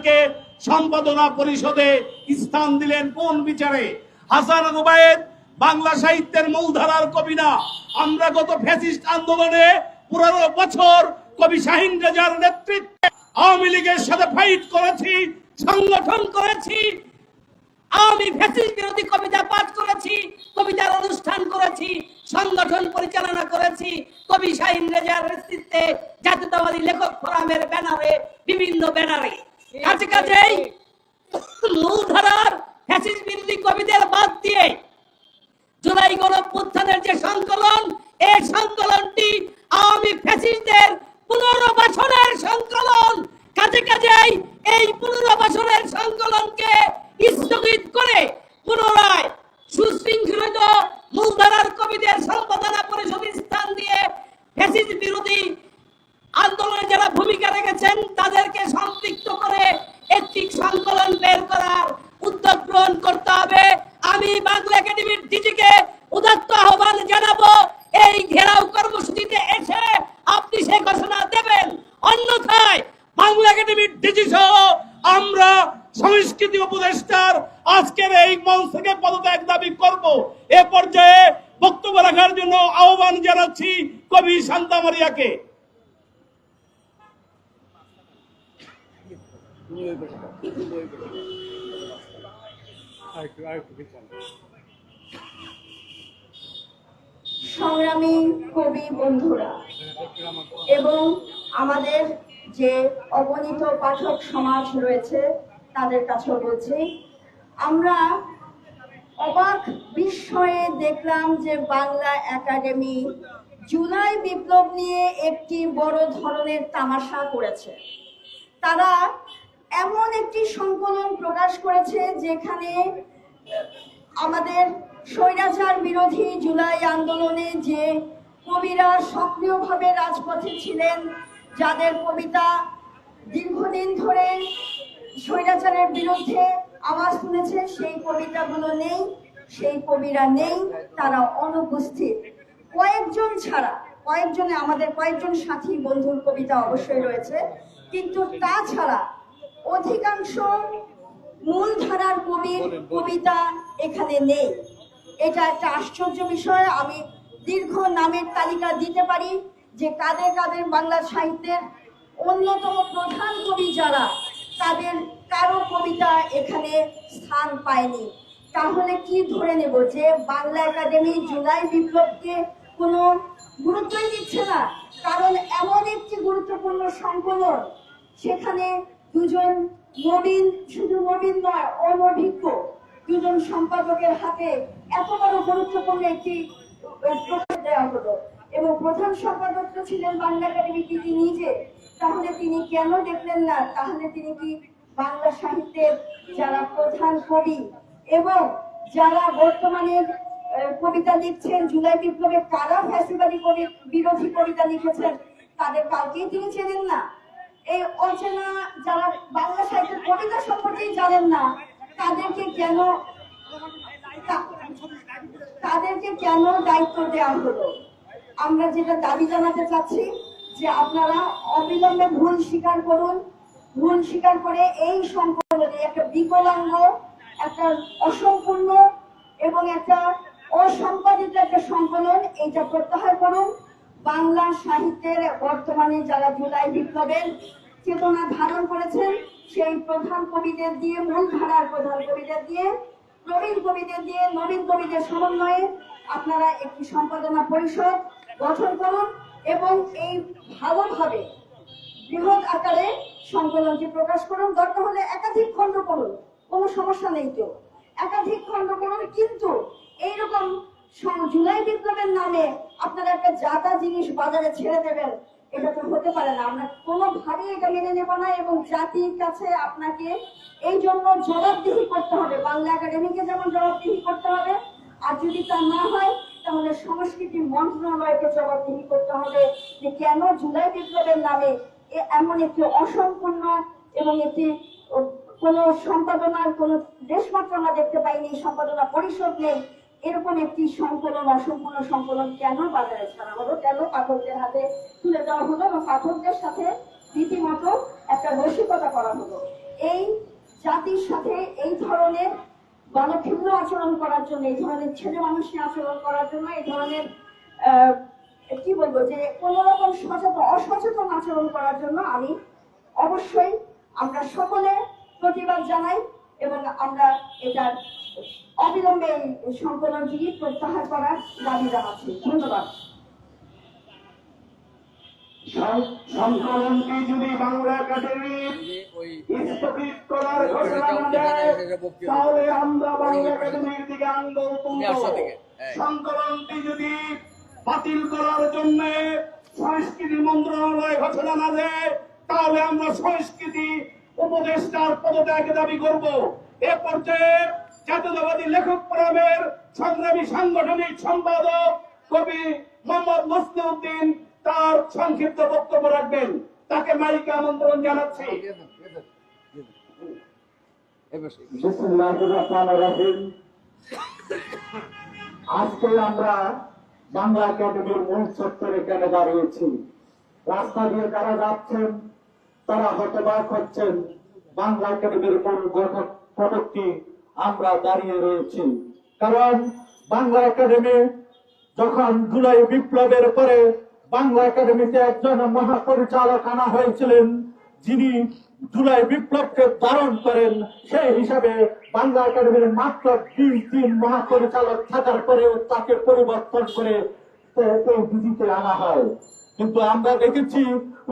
আমাদেরকে সম্পাদনা পরিষদে স্থান দিলেন কোন বিচারে? হাসান রুবায়েত, বাংলা সাহিত্যের মূলধারার কবি না। আমরা গত ফ্যাসিস্ট আন্দোলনে পনেরো বছর কবি শাহিন রেজার নেতৃত্বে আওয়ামী লীগের সাথে ফাইট করেছি, সংগঠন করেছি। আমি ফ্যাসিস্ট বিরোধী কবিতা পাঠ করেছি কবিতার অনুষ্ঠান করেছি, সংগঠন পরিচালনা করেছি, কবি শাহিন রেজার নেতৃত্বে জাতীয়তাবাদী লেখক ফোরামের ব্যানারে, বিভিন্ন ব্যানারে। কাছে কাছেই মূলধারার ফ্যাসিস্ট বিরোধী কবিদের বাদ দিয়ে জুলাই গণপুত্থানের যে সংকলন, এই সংকলনটি আওয়ামী ফ্যাসিস্টদের পুনর্বাসনের সংকলন। কাজে কাজেই এই পুনর্বাসনের সংকলনকে স্থগিত করে পুনরায় সুশৃঙ্খলিত মূলধারার কবিদের সম্পাদনা পরিষদ স্থান দিয়ে ফ্যাসিস্ট বিরোধী আন্দোলনে যারা ভূমিকা রেখেছেন, তাদেরকে সম্পৃক্ত করে একটি সংকলন বের করার উদ্যোগ গ্রহণ করতে হবে। আমি বাংলা একাডেমির ডিজিকে উদাত্ত আহ্বান জানাব, এই ঘেরাও কর্মসূচিতে এসে আপনি সে ঘোষণা দেবেন। অন্যথায় বাংলা একাডেমির ডিজি সহ আমরা সংস্কৃতি উপদেষ্টার আজকের এই মঞ্চ থেকে পদত্যাগ দাবি করব। এ পর্যায়ে বক্তব্য রাখার জন্য আহ্বান জানাচ্ছি কবি শান্তামারিয়াকে সংগ্রামী কবি বন্ধুরা এবং আমাদের যে অগণিত পাঠক সমাজ রয়েছে, তাদের কাছেও বলছি, আমরা অবাক বিস্ময়ে দেখলাম যে বাংলা একাডেমি জুলাই বিপ্লব নিয়ে একটি বড় ধরনের তামাশা করেছে। তারা এমন একটি সংকলন প্রকাশ করেছে যেখানে আমাদের স্বৈরাচার বিরোধী জুলাই আন্দোলনে যে কবিরা সক্রিয়ভাবে রাজপথে ছিলেন, যাদের কবিতা দীর্ঘদিন ধরে স্বৈরাচারের বিরুদ্ধে আওয়াজ তুলেছে, সেই কবিতাগুলো নেই, সেই কবিরা নেই, তারা অনুপস্থিত। কয়েকজন ছাড়া, কয়েকজনে আমাদের কয়েকজন সাথী বন্ধুর কবিতা অবশ্যই রয়েছে, কিন্তু তাছাড়া অধিকাংশ মূলধারার কবির কবিতা এখানে নেই। এটা একটা আশ্চর্য বিষয়। আমি দীর্ঘ নামের তালিকা দিতে পারি যে কাদের কাদের বাংলা সাহিত্যের অন্যতম প্রধান কবি যারা, তাদের কারও কবিতা এখানে স্থান পায়নি। তাহলে কি ধরে নেব যে বাংলা একাডেমি জুলাই বিপ্লবকে কোনো গুরুত্বই দিচ্ছে না? কারণ এমন একটি গুরুত্বপূর্ণ সংকলন, সেখানে দুজন নবীন শুধু নবীন নয় অনভিজ্ঞ দুজন সম্পাদকের হাতে এত বড় গুরুত্বপূর্ণ একটি দেওয়া হলো। এবং প্রধান সম্পাদক তো ছিলেন বাংলা একাডেমি তিনি নিজে। তাহলে তিনি কেন দেখলেন না? তাহলে তিনি কি বাংলা সাহিত্যের যারা প্রধান কবি এবং যারা বর্তমানে কবিতা লিখছেন, জুলাই বিপ্লবে কারা ফ্যাসিবাদী কবি, বিরোধী কবিতা লিখেছেন, তাদের কাউকেই তিনি চেনেন না। এই অচেনা যারা বাংলা সাহিত্যের কবিতা সম্পর্কেই জানেন না, তাদেরকে কেন তাদেরকে কেন দায়িত্ব দেওয়া হলো? আমরা যেটা দাবি জানাতে চাচ্ছি যে আপনারা অবিলম্বে ভুল স্বীকার করুন। ভুল স্বীকার করে এই সংকলনে একটা বিকলাঙ্গ, একটা অসম্পূর্ণ এবং একটা অসম্পাদিত একটা সংকলন এইটা প্রত্যাহার করুন। বাংলা সাহিত্যের বর্তমানে যারা জুলাই বিপ্লবের চেতনা ধারণ করেছেন, সেই প্রধান কবিদের দিয়ে, মূল ধারার প্রধান কবিদের দিয়ে, প্রবীণ কবিদের দিয়ে, নবীন কবিদের সমন্বয়ে আপনারা একটি সম্পাদনা পরিষদ গঠন করুন এবং এই ভালোভাবে বৃহৎ আকারে সংকলনটি প্রকাশ করুন। দরকার হলে একাধিক খণ্ড করুন কোনো সমস্যা নেই তো। একাধিক খণ্ড করুন কিন্তু এইরকম জুলাই বিপ্লবের নামে আপনারা একটা জাতা জিনিস বাজারে ছেড়ে দেবেন, এটা তো হতে পারে না। আমরা কোনোভাবেই এটা মেনে নেব না এবং জাতির কাছে আপনাকে এই জন্য জবাবদিহি করতে হবে। বাংলা একাডেমিকে যেমন জবাবদিহি করতে হবে, আর যদি তা না হয়, তাহলে সংস্কৃতি মন্ত্রণালয়কে জবাবদিহি করতে হবে যে কেন জুলাই বিপ্লবের নামে এমন একটি অসম্পূর্ণ এবং একটি কোনো সম্পাদনার কোনো দেশমাত্র আমরা দেখতে পাইনি, সম্পাদনা পরিষদ নেই। এরকম একটি সংকলন, অসম্পূর্ণ সংকলন কেন বাজারে ছাড়া হলো কেন পাঠকদের হাতে তুলে দেওয়া হলো এবং পাঠকদের সাথে রীতিমতো একটা রসিকতা করা হলো? এই জাতির সাথে এই ধরনের গণক্ষুণ্ণ আচরণ করার জন্য, এই ধরনের ছেলে মানুষকে আচরণ করার জন্য, এই ধরনের কি বলব যে কোন রকম সচেতন, অসচেতন আচরণ করার জন্য আমি অবশ্যই আমরা সকলে প্রতিবাদ জানাই এবং আমরা এটার অবিলম্বে সংকলনটি প্রত্যাহার করার দাবি জানাচ্ছি। ধন্যবাদ। সংকলনটি যদি বাংলা একাডেমি স্থগিত করার ঘোষণা দেয় তাহলে আমরা বাংলা একাডেমির দিকে আন্দোলন তুলব সংকলনটি যদি বাতিল করার জন্য সংস্কৃতি মন্ত্রণালয় ঘোষণা না দেয় তাহলে আমরা সংস্কৃতি উপদেষ্টার পদত্যাগ দাবি করব। এ পর্যায়ে জাতীয়তাবাদী লেখক ফোরামের সংগ্রামী সাংগঠনিক সম্পাদক কবি মোহাম্মদ মসলিউদ্দিন তার সংক্ষিপ্ত বক্তব্য রাখবেন। তাকে মাইকে আমন্ত্রণ জানাচ্ছি। আজকে আমরা বাংলা একাডেমির মূল চত্বরে কেন দাঁড়িয়েছি? রাস্তা দিয়ে যারা যাচ্ছেন? তারা হতবাক হচ্ছেন। বাংলা একাডেমির মূল ফটকটি আমরা দাঁড়িয়ে রয়েছি। কারণ বাংলা একাডেমি যখন জুলাই বিপ্লবের পরে বাংলা একাডেমিতে একজন মহাপরিচালক আনা হয়েছিলেন, যিনি জুলাই বিপ্লবকে ধারণ করেন, সেই হিসাবে বাংলা একাডেমির মাত্র তিন তিন মহাপরিচালক থাকার পরেও তাকে পরিবর্তন করে এই দিদিতে আনা হয়। কিন্তু আমরা দেখেছি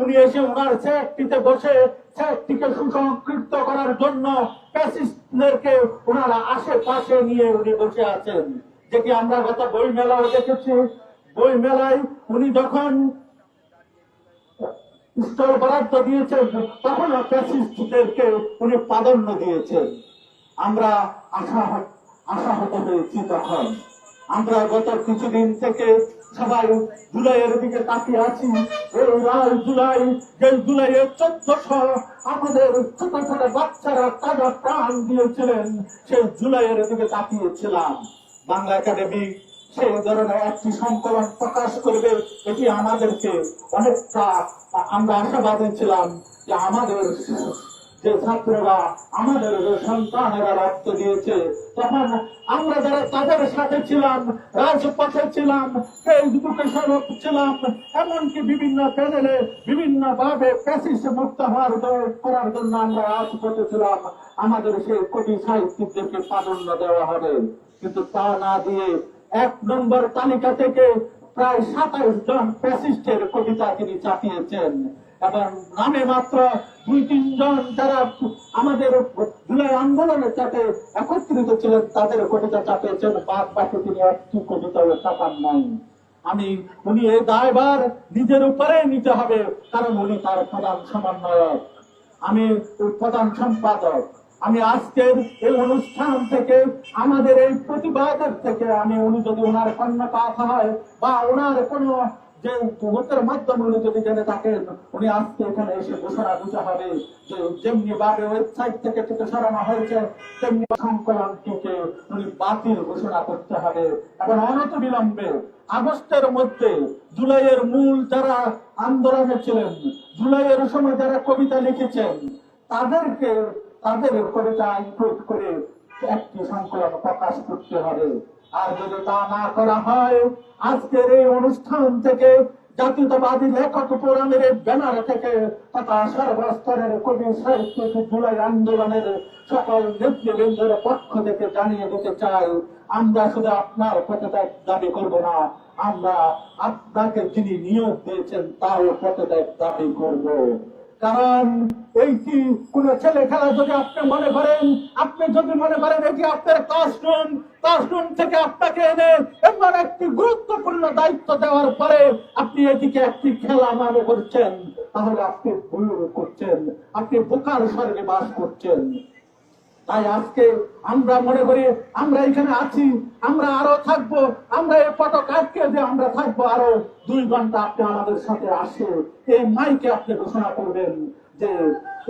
উনি এসে ওনার চেয়ারটিতে বসে চেয়ারটিকে সুসংকৃত করার জন্য প্যাসিস্টদেরকে ওনারা আশেপাশে নিয়ে উনি বসে আছেন। যেটি আমরা গত বই মেলাও দেখেছি। বই মেলায় উনি যখন স্টল বরাদ্দ দিয়েছেন, তখন প্যাসিস্টদেরকে উনি প্রাধান্য দিয়েছেন। আমরা আশা আশাহত হয়েছি তখন। আমরা গত কিছুদিন থেকে সবাই জুলাইয়ের দিকে তাকিয়ে আছি। জুলাই জুলাইয়ের আমাদের ছোট ছোট বাচ্চারা তাজা প্রাণ দিয়েছিলেন, সেই জুলাইয়ের দিকে তাকিয়েছিলাম। বাংলা একাডেমি সেই ধরনের একটি সংকলন প্রকাশ করবে, এটি আমাদেরকে অনেকটা আমরা আশাবাদী ছিলাম যে আমাদের যে ছাত্ররা আমাদের সন্তানেরা রক্ত দিয়েছে, তখন আমরা যারা তাদের সাথে ছিলাম, রাজপথে ছিলাম, ফেসবুকে সরব ছিলাম, এমনকি বিভিন্ন প্যানেলে, বিভিন্ন ভাবে প্যাসিস মুক্ত হওয়ার করার জন্য আমরা রাজপথে ছিলাম। আমাদের সেই কবি সাহিত্যিকদেরকে প্রাধান্য দেওয়া হবে। কিন্তু তা না দিয়ে এক নম্বর তালিকা থেকে প্রায় সাতাইশ জন প্যাসিস্টের কবিতা তিনি চাপিয়েছেন। এবং নামে মাত্র দুই, তিনজন যারা আমাদের জুলাই আন্দোলনের সাথে একত্রিত ছিলেন, তাদের কবিতা চাপিয়েছেন বাদ বাকি তিনি একটি কবিতাও চাপান নাই আমি উনি এই দায়ভার নিজের উপরে নিতে হবে, কারণ উনি তার প্রধান সমন্বয়ক। আমি প্রধান সম্পাদক। আমি আজকের এই অনুষ্ঠান থেকে, আমাদের এই প্রতিবাদের থেকে, আমি উনি যদি ওনার কর্ণপাত হয় বা ওনার কোনো যে ভোটের মাধ্যমে উনি যদি জেনে থাকেন, উনি আজকে এখানে এসে ঘোষণা দিতে হবে যে যেমনি ভাবে ওয়েবসাইট থেকে থেকে সরানো হয়েছে, তেমনি সংকলনটিকে উনি বাতিল ঘোষণা করতে হবে। এবং অনত বিলম্বে আগস্টের মধ্যে জুলাইয়ের মূল যারা আন্দোলনে ছিলেন, জুলাইয়ের সময় যারা কবিতা লিখেছেন, তাদেরকে, তাদের কবিতা ইনক্লুড করে একটি সংকলন প্রকাশ করতে হবে। আর যদি তা না করা হয়, আজকের এই অনুষ্ঠান থেকে জাতীয়তাবাদী লেখক ফোরামের ব্যানার থেকে তথা সর্বস্তরের কবি, সাহিত্যিক, জুলাই আন্দোলনের সকল নেতৃবৃন্দের পক্ষ থেকে জানিয়ে দিতে চাই, আমরা শুধু আপনার পথত্যাগ দাবি করব না, আমরা আপনাকে যিনি নিয়োগ দিয়েছেন তার পথত্যাগ দাবি করব। কারণ এইটি কোন ছেলে খেলা যদি আপনি মনে করেন, আপনি যদি মনে করেন এটি আপনার ক্লাসরুম ক্লাসরুম থেকে আপনাকে এনে একটি গুরুত্বপূর্ণ দায়িত্ব দেওয়ার পরে আপনি এটিকে একটি খেলা মনে করছেন, তাহলে আপনি ভুল করছেন, আপনি বোকার স্বর্গে বাস করছেন। তাই আজকে আমরা মনে করি, আমরা এখানে আছি, আমরা আরও থাকব, আমরা এই পটক আটকে যে আমরা থাকব আরও দুই ঘণ্টা আপনি আমাদের সাথে আসে, এই মাইকে আপনি ঘোষণা করবেন। যে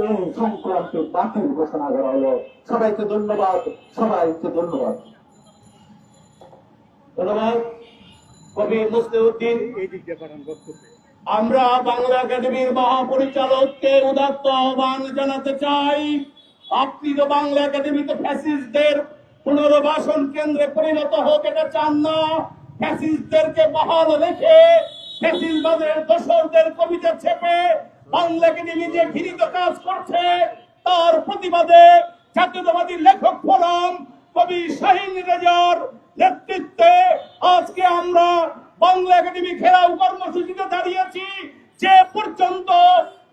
এই সংক্রান্ত বাতিল ঘোষণা করা হলো। সবাইকে ধন্যবাদ সবাইকে ধন্যবাদ। ধন্যবাদ। কবি মুস্তিউদ্দিন আমরা বাংলা একাডেমির মহাপরিচালককে উদাত্ত আহ্বান জানাতে চাই। আপনি তো বাংলা একাডেমিতে ফ্যাসিস্টদের পুনর্বাসন কেন্দ্রে পরিণত হোক এটা চান না। ফ্যাসিস্টদেরকে বহাল রেখে ফ্যাসিস্টবাদের দোসরদের কবিতা ছেপে বাংলা একাডেমি যে ঘৃণিত কাজ করছে। তার প্রতিবাদে জাতীয়তাবাদী লেখক ফোরাম কবি শাহিন রেজার নেতৃত্বে আজকে আমরা বাংলা একাডেমি ঘেরাও কর্মসূচিতে দাঁড়িয়েছি যে পর্যন্ত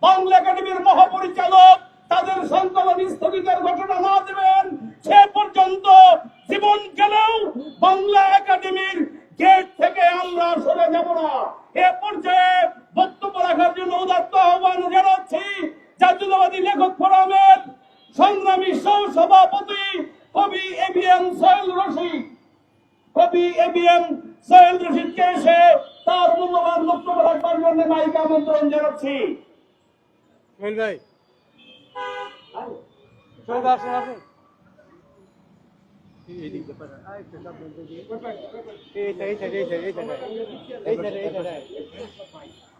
বাংলা একাডেমির মহাপরিচালক তাদের সংকলন স্থগিতের ঘটনা না দেবেন সে পর্যন্ত জীবন গেলেও বাংলা একাডেমির গেট থেকে আমরা সরে যাব না এ পর্যায়ে বক্তব্য রাখার জন্য উদাত্ত আহ্বান জানাচ্ছি জাতীয়তাবাদী লেখক ফোরামের সংগ্রামী সহ সভাপতি কবি এবিএম সোহেল রশিদ কবি এবিএম সোহেল রশিদকে এসে তার মূল্যবান বক্তব্য রাখবার জন্য মাইক আমন্ত্রণ জানাচ্ছি সোহেল ভাই। সোহেল আসুন আসুন।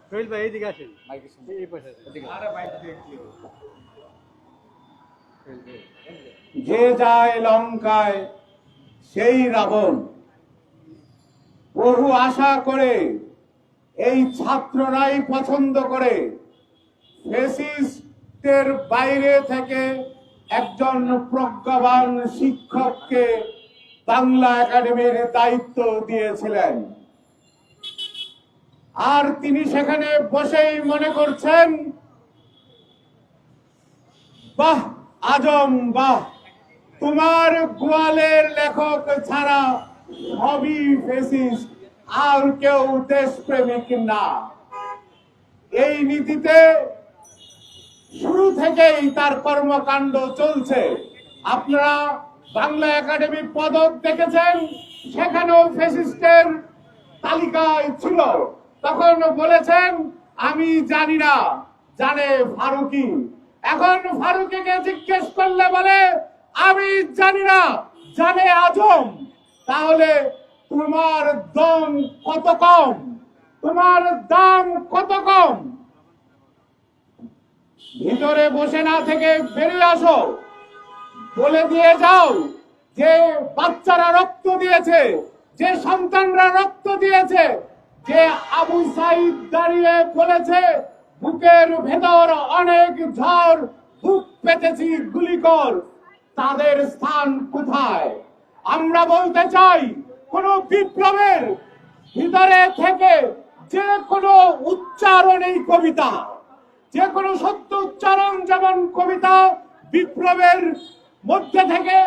সোহেল এইদিকে আসেন। এই পাশে যে। যায় লঙ্কায় সেই রাবণ। বহু আশা করে এই ছাত্ররাই পছন্দ করে। ফেসিস্টের বাইরে থেকে একজন প্রজ্ঞাবান শিক্ষককে বাংলা একাডেমির দায়িত্ব দিয়েছিলেন। আর তিনি সেখানে বসেই মনে করছেন, বাহ, আজম, বাহ, তোমার গোয়ালের লেখক ছাড়া হবি ফেসিস, আর কেউ দেশপ্রেমিক না। এই নীতিতে শুরু থেকেই তার কর্মকাণ্ড চলছে। আপনারা বাংলা একাডেমি পদক দেখেছেন, সেখানেও ফেসিস্টের তালিকায় ছিল। তখন বলেছেন, আমি জানি না, জানে ফারুকি। এখন ফারুকিকে জিজ্ঞেস করলে বলে, আমি জানি না, জানে আজম। তাহলে তোমার দম কত কম? তোমার দাম কত কম? ভিতরে বসে না থেকে বেরিয়ে আসো। বলে দিয়ে যাও যে বাচ্চারা রক্ত দিয়েছে, যে সন্তানরা রক্ত দিয়েছে, যে আবু সাইদ দাঁড়িয়ে বলেছে, বুকের ভেতর অনেক ঝড়, বুক পেতেছি গুলি কর তাদের স্থান কোথায়? আমরা বলতে চাই, কোন বিপ্লবের ভিতরে থেকে যে কোনো উচ্চারণ এই কবিতা। যে কোনো সত্য উচ্চারণ যেমন কবিতা, বিপ্লবের মধ্যে থেকে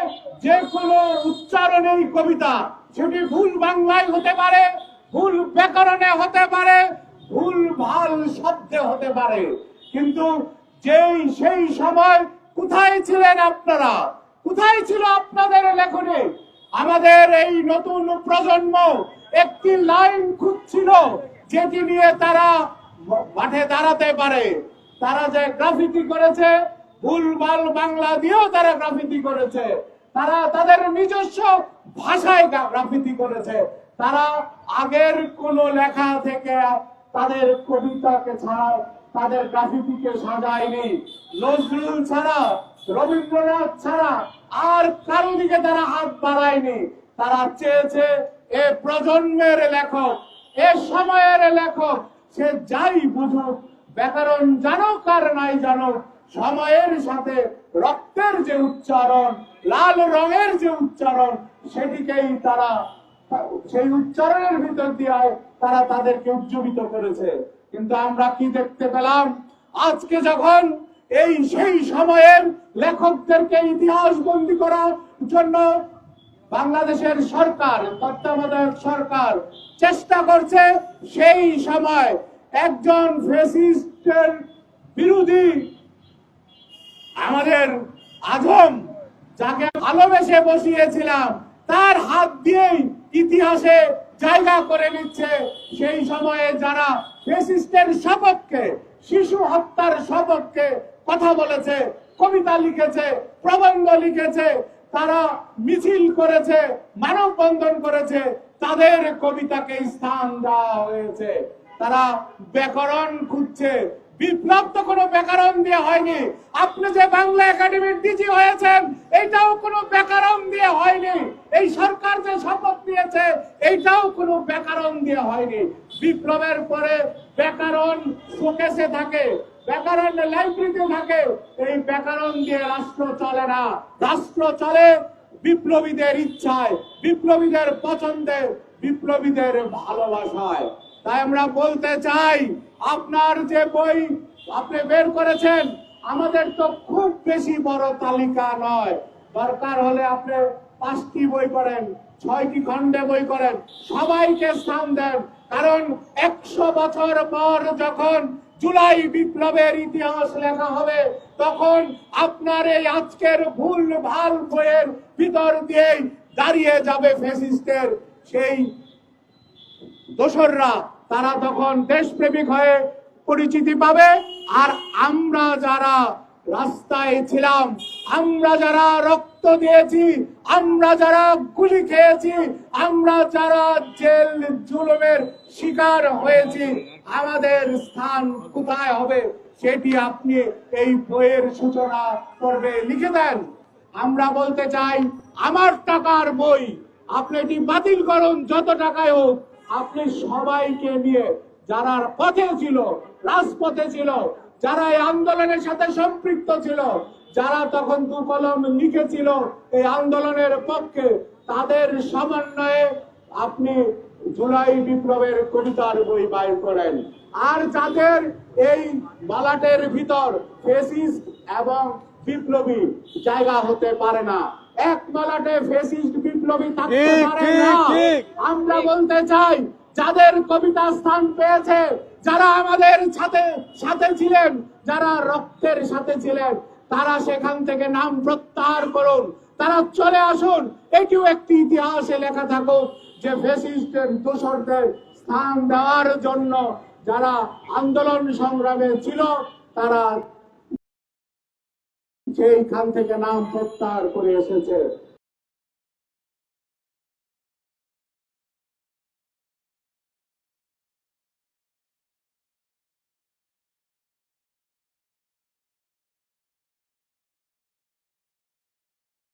যে কোনো উচ্চারণেই কবিতা। সেটি ভুল বাংলায় হতে পারে, ভুল ব্যাকরণে হতে পারে, ভুল ভালো শব্দে হতে পারে। কিন্তু যেই সেই সময় কোথায় ছিলেন আপনারা? কোথায় ছিল আপনাদের লেখনে? আমাদের এই নতুন প্রজন্ম একটি লাইন খুঁজছিল, যেটি নিয়ে তারা মাঠে দাঁড়াতে পারে। তারা যে গ্রাফিতি করেছে, ভুলভাল বাংলা দিয়েও তারা গ্রাফিতি করেছে। তারা তাদের নিজস্ব ভাষায় গ্রাফিতি করেছে। তারা আগের কোন লেখা থেকে তাদের কবিতাকে ছাড়া তাদের গ্রাফিতিকে সাজায়নি। নজরুল ছাড়া, রবীন্দ্রনাথ ছাড়া আর কারও দিকে তারা হাত বাড়ায়নি। তারা চেয়েছে এ প্রজন্মের লেখক, এ সময়ের লেখক, সে যাই বুঝুক ব্যাকরণ জানুক কার নাই জানুক, সময়ের সাথে রক্তের যে উচ্চারণ, লাল রঙের যে উচ্চারণ, সেটিকেই তারা সেই উচ্চারণের ভিতর দিয়ে তারা তাদেরকে উজ্জীবিত করেছে। কিন্তু আমরা কি দেখতে পেলাম? আজকে যখন এই সেই সময়ের লেখকদেরকে ইতিহাস বন্দী করার জন্য বাংলাদেশের সরকার, তত্ত্বাবধায়ক সরকার চেষ্টা করছে, সেই সময় একজন ফেসিস্টের বিরোধী আমাদের আজম, যাকে ভালোবেসে বসিয়েছিলাম, তার হাত দিয়েই ইতিহাসে জায়গা করে নিচ্ছে। সেই সময়ে যারা ফেসিস্টের সপক্ষে, শিশু হত্যার সপক্ষে কথা বলেছে, কবিতা লিখেছে, প্রবন্ধ লিখেছে, তারা মিছিল করেছে, মানববন্ধন করেছে, তাদের কবিতাকে স্থান দেওয়া হয়েছে। তারা ব্যাকরণ খুঁজছে। বিপ্লব তো কোনো ব্যাকরণ দিয়ে হয়নি। আপনি যে বাংলা একাডেমির ডিজি হয়েছেন, এইটাও কোনো ব্যাকরণ দিয়ে হয়নি। এই সরকার যে শপথ নিয়েছে, এইটাও কোনো ব্যাকরণ দিয়ে হয়নি। বিপ্লবের পরে ব্যাকরণ শোকেসে থাকে ব্যাকরণ লাইব্রেরিতে থাকে। এই ব্যাকরণ দিয়ে রাষ্ট্র চলে না। রাষ্ট্র চলে বিপ্লবীদের ইচ্ছায়, বিপ্লবীদের পছন্দে, বিপ্লবীদের ভালোবাসায়। তাই আমরা বলতে চাই, আপনার যে বই আপনি বের করেছেন, আমাদের তো খুব বেশি বড় তালিকা নয়। দরকার হলে আপনি পাঁচটি বই করেন ছয়টি খণ্ডে বই করেন সবাইকে স্থান দেন। কারণ একশো বছর পর যখন জুলাই বিপ্লবের ইতিহাস লেখা হবে, তখন আপনার এই আজকের ভুল ভালো বইয়ের ভিতর দিয়েই দাঁড়িয়ে যাবে ফেসিস্টের সেই দোসররা তারা তখন দেশপ্রেমিক হয়ে পরিচিতি পাবে। আর আমরা যারা রাস্তায় ছিলাম, আমরা যারা রক্ত দিয়েছি, আমরা যারা গুলি খেয়েছি, আমরা যারা জেল জুলুমের শিকার হয়েছি, আমাদের স্থান কোথায় হবে সেটি আপনি এই বইয়ের সূচনা করবে লিখে দেন। আমরা বলতে চাই, আমার টাকার বই, আপনি এটি বাতিল করুন, যত টাকায় হোক। আপনি সবাইকে নিয়ে যারা পথে ছিল, রাজপথে ছিল, যারা এই আন্দোলনের সাথে সম্পৃক্ত ছিল, যারা তখন দু কলম লিখেছিল এই আন্দোলনের পক্ষে, তাদের সমন্বয়ে আপনি জুলাই বিপ্লবের কবিতার বই বাইর করেন। আর যাদের এই বালাটের ভিতর এবং বিপ্লবী জায়গা হতে পারে না, এক বালাটে ফেসিস্ট বিপ্লবী থাকতে পারে না। আমরা বলতে চাই যাদের কবিতা স্থান পেয়েছে যারা আমাদের সাথে সাথে ছিলেন যারা রক্তের সাথে ছিলেন তারা সেখান থেকে নাম প্রত্যাহার করুন। তারা চলে আসুন। এটিও একটি ইতিহাসে লেখা থাকুক যে ফেসিস্টের দোসরদের স্থান দেওয়ার জন্য যারা আন্দোলন সংগ্রামে ছিল তারা সেইখান থেকে নাম প্রত্যাহার করে এসেছে।